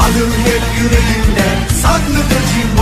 Adın hep yüreğimde saklıdır cimbo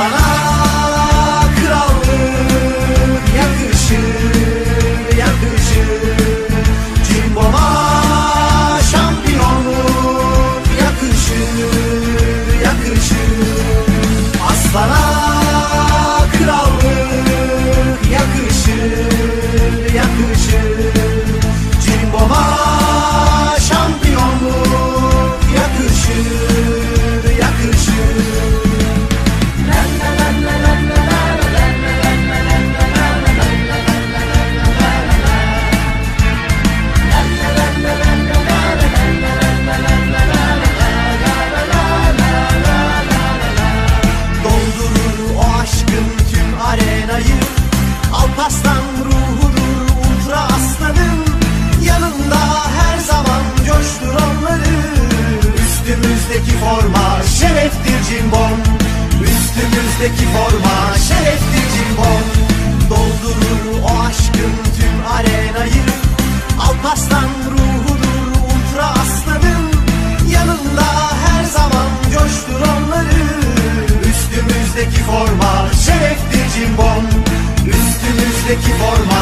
falar. cimbom Üstümüzdeki forma. Şerefli cimbom Doldurur o aşkın tüm arenayı. Alpaslan ruhudur ultra aslanın Yanında her zaman coştur onları. Üstümüzdeki forma şerefli cimbom Üstümüzdeki forma.